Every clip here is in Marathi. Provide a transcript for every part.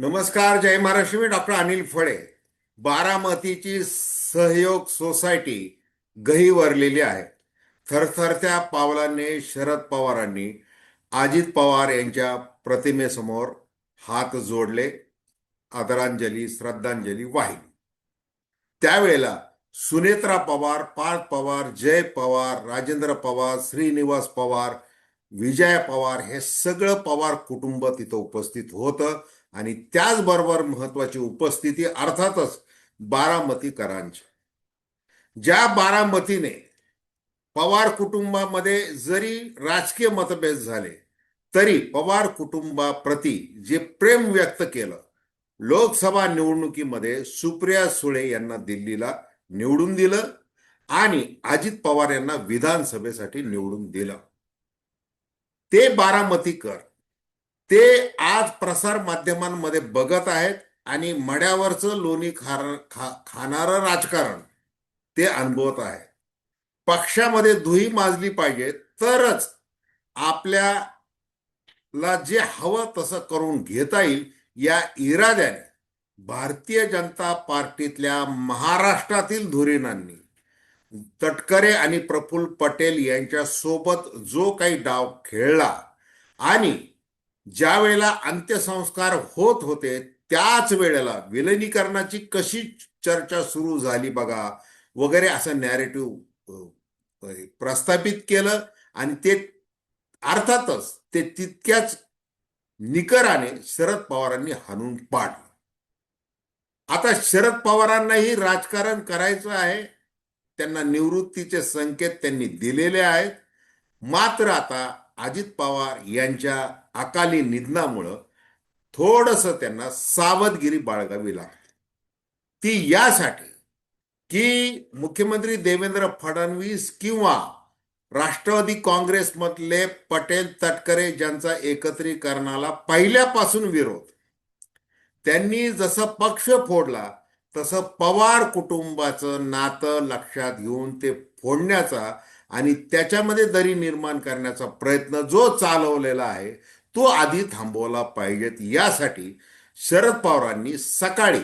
नमस्कार जय महाराष्ट्र. मी डॉक्टर अनिल फळे. बारामतीची सहयोग सोसायटी गहीवरलेली आहे. थरथरत्या पावलांनी शरद पवारांनी अजित पवार यांच्या प्रतिमेसमोर हात जोडले आदरांजली श्रद्धांजली वाहिली. त्यावेळेला सुनेत्रा पवार पार्थ पवार जय पवार राजेंद्र पवार श्रीनिवास पवार विजय पवार हे सगळं पवार कुटुंब तिथं उपस्थित होतं. आणि त्याचबरोबर महत्वाची उपस्थिती अर्थातच बारामतीकरांची. ज्या बारामतीने पवार कुटुंबामध्ये जरी राजकीय मतभेद झाले तरी पवार कुटुंबाप्रती जे प्रेम व्यक्त केलं लोकसभा निवडणुकीमध्ये सुप्रिया सुळे यांना दिल्लीला निवडून दिलं आणि अजित पवार यांना विधानसभेसाठी निवडून दिलं. ते बारामतीकर ते आज प्रसार माध्यमांमध्ये बघत आहेत आणि मड्यावरचं लोणी खार खा खाणारं राजकारण ते अनुभवत आहे पक्षामध्ये धुई माजली पाहिजे तरच आपल्याला जे हवं तसं करून घेता येईल या इराद्याने भारतीय जनता पार्टीतल्या महाराष्ट्रातील धुरीणांनी तटकरे आणि प्रफुल्ल पटेल यांच्या सोबत जो काही डाव खेळला आणि ज्या वेळेला अंत्यसंस्कार होत होते त्याच वेळेला विलनीकरणाची कशी चर्चा सुरू झाली बघा वगैरे असं नॅरेटिव्ह प्रस्थापित केलं आणि ते अर्थातच ते तितक्याच निकराने शरद पवारांनी हाणून पाडलं. आता शरद पवारांनाही राजकारण करायचं आहे त्यांना निवृत्तीचे संकेत त्यांनी दिलेले आहेत. मात्र आता अजित पवार यांच्या अकाली निधनामुळं थोडस त्यांना सावधगिरी बाळगावी लागते ती यासाठी की मुख्यमंत्री देवेंद्र फडणवीस किंवा राष्ट्रवादी काँग्रेसमधले पटेल तटकरे ज्यांचा एकत्रीकरणाला पहिल्यापासून विरोध त्यांनी जसं पक्ष फोडला तसं पवार कुटुंबाचं नातं लक्षात घेऊन ते फोडण्याचा आणि त्याच्यामध्ये दरी निर्माण करण्याचा प्रयत्न जो चालवलेला आहे तो आधी थांबवला पाहिजेत. यासाठी शरद पवारांनी सकाळी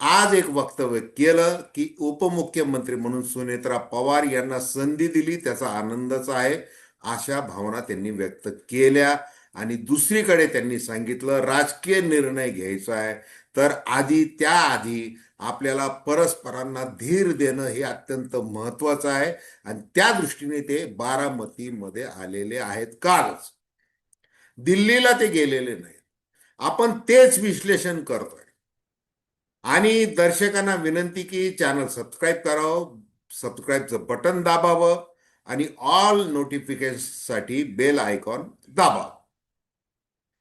आज एक वक्तव्य केलं की उपमुख्यमंत्री म्हणून सुनेत्रा पवार यांना संधी दिली त्याचा आनंदच आहे अशा भावना त्यांनी व्यक्त केल्या. आणि दुसरीकडे त्यांनी सांगितलं राजकीय निर्णय घ्यायचा आहे. तर आधी त्याआधी आपल्याला परस्परांना धीर देणं हे अत्यंत महत्वाचं आहे. आणि त्या दृष्टीने ते बारामतीमध्ये आलेले आहेत. कालच. दिल्लीला ते गेलेले नाहीत. आपण तेच विश्लेषण करतोय. आणि दर्शकांना विनंती की चॅनल सबस्क्राईब करावं सबस्क्राईबचं बटन दाबावं आणि ऑल नोटिफिकेशनसाठी बेल आयकॉन दाबा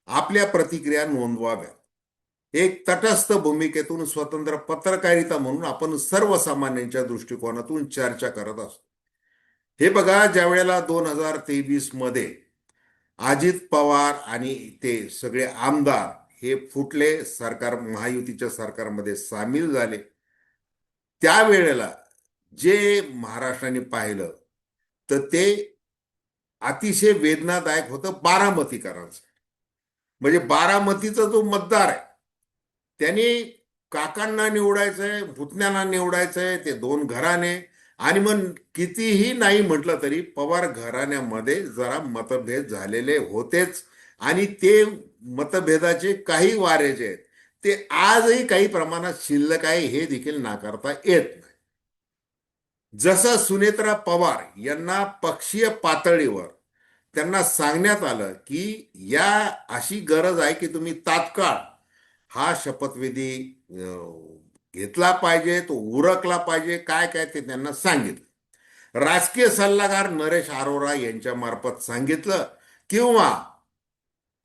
आपल्या प्रतिक्रिया नोंदवाव्या एक तटस्थ भूमिकेतून स्वतंत्र पत्रकारिता म्हणून आपण सर्वसामान्यांच्या दृष्टिकोनातून चर्चा करत असतो. हे बघा ज्या वेळेला दोन हजार तेवीसमध्ये अजित पवार आणि ते सगळे आमदार हे फुटले सरकार महायुतीच्या सरकारमध्ये सामील झाले. त्यावेळेला जे महाराष्ट्राने पाहिलं तर ते अतिशय वेदनादायक होतं बारामतीकरांचं. म्हणजे बारामतीचा जो मतदार आहे त्यांनी काकांना निवडायचंय पुतण्यांना निवडायचंय ते दोन घराने आणि मग कितीही नाही म्हटलं तरी पवार घराण्यामध्ये जरा मतभेद झालेले होतेच. आणि ते मतभेदाचे काही वारे जे आहेत ते आजही काही प्रमाणात शिल्लक आहे हे देखील नाकारता येत नाही. जसं सुनेत्रा पवार यांना पक्षीय पातळीवर त्यांना सांगण्यात आलं की या अशी गरज आहे की तुम्ही तात्काळ हा शपथविधी घेतला पाहिजे तो उरकला पाहिजे काय काय ते त्यांना सांगितलं. राजकीय सल्लागार नरेश आरोरा यांच्या मार्फत सांगितलं किंवा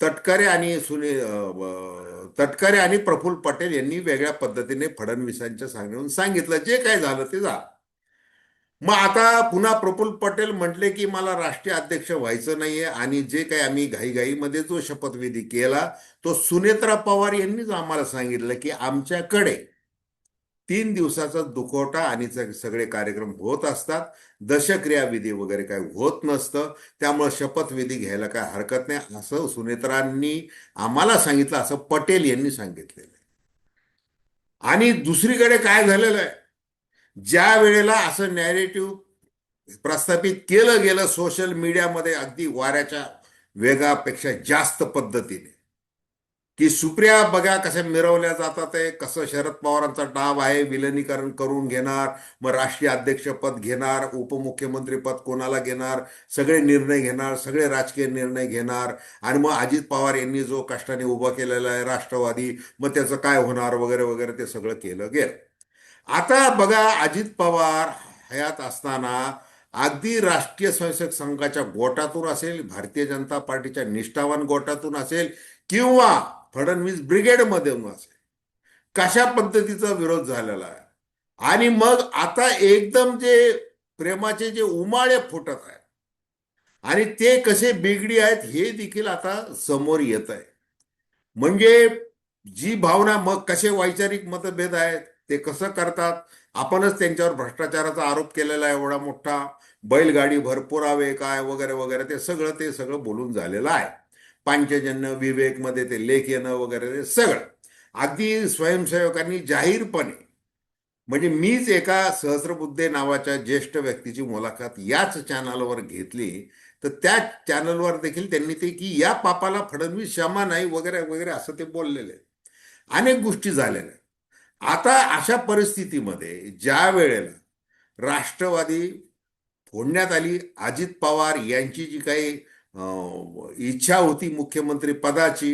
तटकरे आणि सुनी तटकरे आणि प्रफुल्ल पटेल यांनी वेगळ्या पद्धतीने फडणवीसांच्या सांगण्यावरून सांगितलं. जे काय झालं ते झालं. मग आता पुन्हा प्रफुल्ल पटेल म्हटले की मला राष्ट्रीय अध्यक्ष व्हायचं नाहीये आणि जे काही आम्ही घाईघाईमध्ये जो शपथविधी केला तो सुनेत्रा पवार यांनीच आम्हाला सांगितलं की आमच्याकडे तीन दिवसाचा दुखवटा आणि सगळे कार्यक्रम होत असतात. दशक्रियाविधी वगैरे काही होत नसतं. त्यामुळे शपथविधी घ्यायला काय हरकत नाही. असं सुनेत्रांनी आम्हाला सांगितलं असं पटेल यांनी सांगितलेलं आहे. आणि दुसरीकडे काय झालेलं आहे? ज्या वेळेला असं नॅरेटिव्ह प्रस्थापित केलं गेलं सोशल मीडियामध्ये अगदी वाऱ्याच्या वेगापेक्षा जास्त पद्धतीने की सुप्रिया बघा कशा मिरवल्या जातात आहे कसं शरद पवारांचा डाव आहे विलनीकरण करून घेणार मग राष्ट्रीय अध्यक्षपद घेणार उपमुख्यमंत्रीपद कोणाला घेणार सगळे निर्णय घेणार सगळे राजकीय निर्णय घेणार आणि मग अजित पवार यांनी जो कष्टाने उभा केलेला आहे राष्ट्रवादी मग त्याचं काय होणार वगैरे वगैरे ते सगळं केलं गेलं. आता बघा अजित पवार हयात असताना अगदी राष्ट्रीय स्वयंसेवक संघाच्या गोटातून असेल भारतीय जनता पार्टीच्या निष्ठावान गोटातून असेल किंवा फडणवीस ब्रिगेडमधून असेल. कशा पद्धतीचा विरोध झालेला आहे? आणि मग आता एकदम जे प्रेमाचे जे उमाळे फुटत आहेत आणि ते कसे बिगडी आहेत हे देखील आता समोर येत आहे. म्हणजे जी भावना मग कसे वैचारिक मतभेद आहेत ते कसं करतात? आपणच त्यांच्यावर भ्रष्टाचाराचा आरोप केलेला आहे एवढा मोठा. बैलगाडी भरपुरावे काय वगैरे वगैरे ते सगळं ते सगळं बोलून झालेलं आहे. पांचजन्य विवेकमध्ये ते लेख येणं वगैरे ते सगळं. अगदी स्वयंसेवकांनी जाहीरपणे म्हणजे मीच एका सहस्रबुद्धे नावाच्या ज्येष्ठ व्यक्तीची मुलाखत याच चॅनलवर घेतली तर त्या चॅनलवर देखील त्यांनी ते की या पापाला फडणवीस क्षमा नाही वगैरे वगैरे असं ते बोललेले. अनेक गोष्टी झालेल्या. आता अशा परिस्थितीमध्ये ज्या वेळेला राष्ट्रवादी फोडण्यात आली अजित पवार यांची जी काही इच्छा होती मुख्यमंत्री पदाची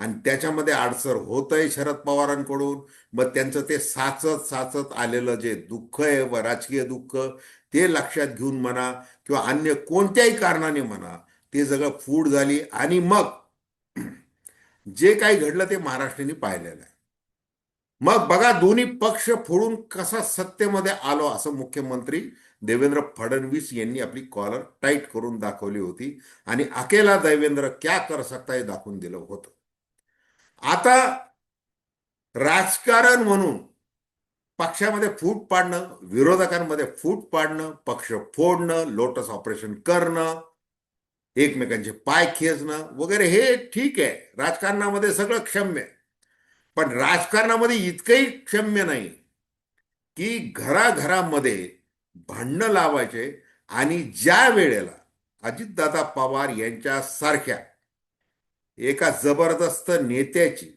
आणि त्याच्यामध्ये अडसर होत आहे शरद पवारांकडून मग त्यांचं ते साचत साचत आलेलं जे दुःख आहे व राजकीय दुःख ते लक्षात घेऊन म्हणा किंवा अन्य कोणत्याही कारणाने म्हणा ते सगळं फूड झाली आणि मग जे काही घडलं ते महाराष्ट्राने पाहिलेलं आहे. मग बघा दोन्ही पक्ष फोडून कसा सत्तेमध्ये आलो असं मुख्यमंत्री देवेंद्र फडणवीस यांनी आपली कॉलर टाईट करून दाखवली होती आणि अकेला देवेंद्र क्या कर सकता हे दाखवून दिलं होतं. आता राजकारण म्हणून पक्षामध्ये फूट पाडणं विरोधकांमध्ये फूट पाडणं पक्ष फोडणं लोटस ऑपरेशन करणं एकमेकांचे पाय खेचणं वगैरे हे ठीक आहे. राजकारणामध्ये सगळं क्षम्य आहे. पण राजकारणामध्ये इतकंही क्षम्य नाही की घराघरामध्ये भांडणं लावायचे आणि ज्या वेळेला अजितदादा पवार यांच्या सारख्या एका जबरदस्त नेत्याची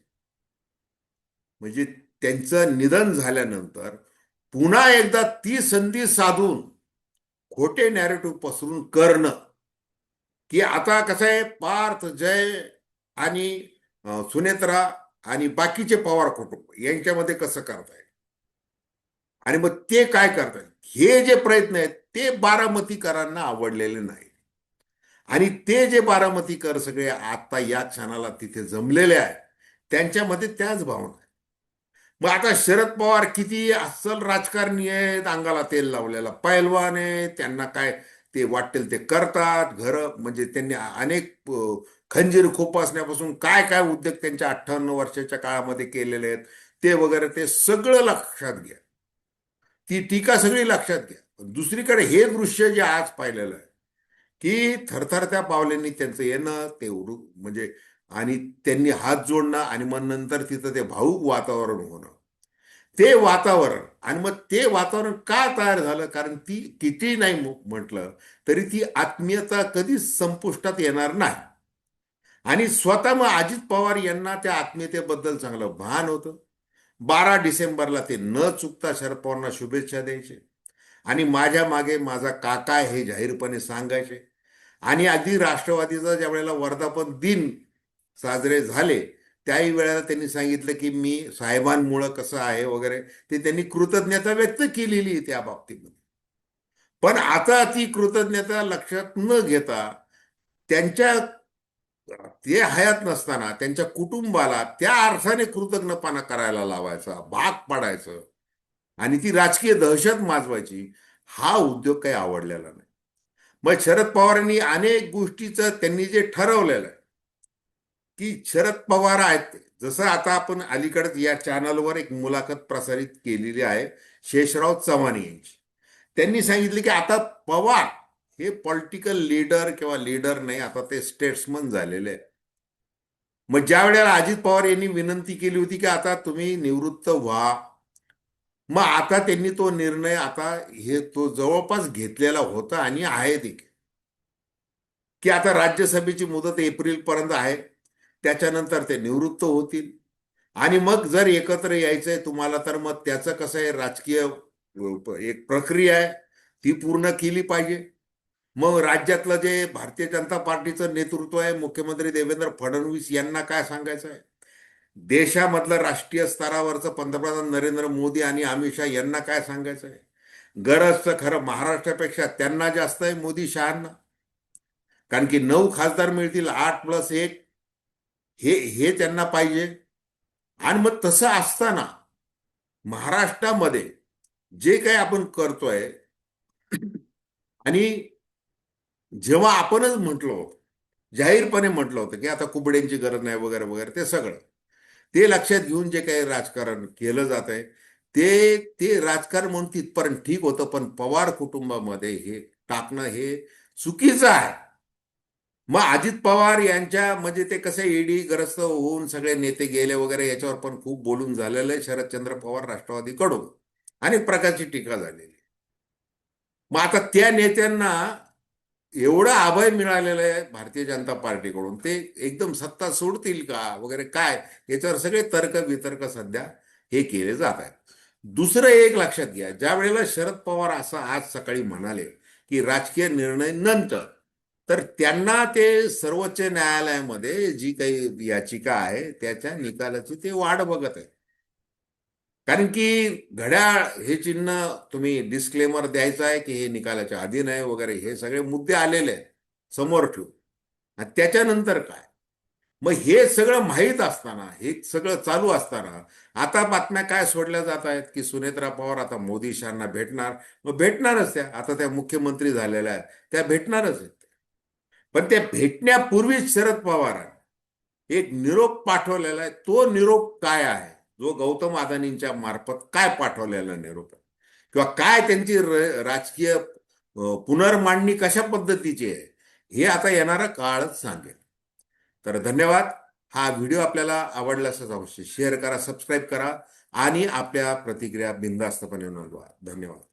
म्हणजे त्यांचं निधन झाल्यानंतर पुन्हा एकदा ती संधी साधून खोटे नॅरेटिव्ह पसरून करणं की आता कसं आहे पार्थ जय आणि सुनेत्रा आणि बाकीचे पवार कुटुंब यांच्यामध्ये कसं करता येईल आणि मग ते काय करतायत हे जे प्रयत्न आहेत ते बारामतीकरांना आवडलेले नाही. आणि ते जे बारामतीकर सगळे आता या क्षणाला तिथे जमलेले आहेत त्यांच्यामध्ये त्याच भावना मग आता शरद पवार किती अस्सल राजकारणी आहेत अंगाला तेल लावलेला. पैलवान आहे त्यांना काय ते वाटेल ते करतात घरं म्हणजे त्यांनी अनेक खंजीर खोपासण्यापासून काय काय उद्योग त्यांच्या अठ्ठावन्न वर्षाच्या काळामध्ये केलेले आहेत ते वगैरे ते सगळं लक्षात घ्या. ती टीका सगळी लक्षात घ्या. दुसरीकडे हे दृश्य जे आज पाहिलेलं आहे की थरथरत्या पावल्यांनी त्यांचं येणं ते उडू म्हणजे आणि त्यांनी हात जोडणं आणि मग नंतर तिथं ते भाऊक वातावरण होणं. ते वातावरण. आणि मग ते वातावरण का तयार झालं? कारण ती किती नाही म्हटलं तरी ती आत्मीयता कधीच संपुष्टात येणार नाही. आणि स्वतः मग अजित पवार यांना त्या आत्मीयतेबद्दल चांगलं भान होतं. बारा डिसेंबरला ते न चुकता शरद पवारांना शुभेच्छा द्यायचे. आणि माझ्या मागे माझा काका हे जाहीरपणे सांगायचे. आणि अगदी राष्ट्रवादीचा ज्या वेळेला वर्धापन दिन साजरे झाले त्याही वेळेला त्यांनी सांगितलं की मी साहेबांमुळं कसं आहे वगैरे ते त्यांनी कृतज्ञता व्यक्त केलेली आहे त्या बाबतीमध्ये. पण आता ती कृतज्ञता लक्षात न घेता त्यांच्या ते हयात नसताना त्यांच्या कुटुंबाला त्या अर्थाने कृतज्ञपणा करायला लावायचा भाग पाडायचं आणि ती राजकीय दहशत माजवायची हा उद्योग काही आवडलेला नाही. मग शरद पवारांनी अनेक गोष्टीचं त्यांनी जे ठरवलेलं आहे की शरद पवार आहेत. जसं आता आपण अलीकडेच या चॅनलवर एक मुलाखत प्रसारित केलेली आहे शेषराव चव्हाण यांची. त्यांनी सांगितले की आता पवार हे पॉलिटिकल लीडर किंवा लीडर नाही आता ते स्टेट्समन झालेले आहेत. मग ज्या वेळेला अजित पवार यांनी विनंती केली होती की आता तुम्ही निवृत्त व्हा मग आता त्यांनी तो निर्णय आता हे तो जवळपास घेतलेला होता आणि आहे देखील. की आता राज्यसभेची मुदत एप्रिल पर्यंत आहे. त्याच्यानंतर ते निवृत्त होतील. आणि मग जर एकत्र यायचंय तुम्हाला तर मग त्याचं कसं आहे राजकीय एक प्रक्रिया आहे ती पूर्ण केली पाहिजे. मग राज्यातलं जे भारतीय जनता पार्टीचं नेतृत्व आहे मुख्यमंत्री देवेंद्र फडणवीस यांना काय सांगायचं आहे? देशामधलं राष्ट्रीय स्तरावरचं पंतप्रधान नरेंद्र मोदी आणि अमित शहा यांना काय सांगायचं आहे? गरजचं खरं महाराष्ट्रापेक्षा त्यांना जास्त आहे मोदी शहांना. कारण की नऊ खासदार मिळतील आठ प्लस एक हे हे त्यांना पाहिजे. आणि मग तसं असताना महाराष्ट्रामध्ये जे काही आपण करतोय आणि जेव्हा आपणच म्हटलो जाहीरपणे म्हटलं होतं की आता कुबड्यांची गरज नाही वगैरे वगैरे ते सगळं. ते लक्षात घेऊन जे काही राजकारण केलं जात आहे ते ते राजकारण म्हणून तिथपर्यंत ठीक होतं पण पवार कुटुंबामध्ये हे टाकणं हे चुकीचं आहे. मग अजित पवार यांच्या म्हणजे ते कसं ईडी ग्रस्त होऊन सगळे नेते गेले वगैरे याच्यावर पण खूप बोलून झालेलं आहे. शरदचंद्र पवार राष्ट्रवादीकडून अनेक प्रकारची टीका झालेली मग आता त्या नेत्यांना एवढं अभय मिळालेलं आहे भारतीय जनता पार्टीकडून. ते एकदम सत्ता सोडतील का वगैरे काय? याच्यावर सगळे तर्क वितर्क सध्या हे केले जात आहेत. दुसरं एक लक्षात घ्या. ज्या वेळेला शरद पवार असं आज सकाळी म्हणाले की राजकीय निर्णय नंतर तर त्यांना ते सर्वोच्च न्यायालयामध्ये जी काही याचिका आहे त्याच्या निकालाची ते वाट बघत आहे कारण की घड्याळ हे चिन्ह तुम्ही डिस्क्लेमर द्यायचं आहे की हे निकालाच्या अधीन आहे वगैरे हे सगळे मुद्दे आलेले आहेत समोर ठेवून. आणि त्याच्यानंतर काय? मग हे सगळं माहीत असताना हे सगळं चालू असताना आता बातम्या काय सोडल्या जात आहेत की सुनेत्रा पवार आता मोदी शहांना भेटणार? मग भेटणारच त्या. आता त्या मुख्यमंत्री झालेल्या आहेत. त्या भेटणारच आहेत. पण ते भेटण्यापूर्वीच शरद पवारांनी एक निरोप पाठवलेला आहे. तो निरोप काय आहे? जो गौतम अदानींच्या मार्फत काय पाठवलेला निरोप आहे? किंवा काय त्यांची राजकीय पुनर्मांडणी कशा पद्धतीची आहे? हे आता येणारा काळच सांगेल. तर धन्यवाद. हा व्हिडिओ आपल्याला आवडला असेल अवश्य शेअर करा सबस्क्राईब करा आणि आपल्या प्रतिक्रिया बिंदास्तपणे नोंदवा. धन्यवाद.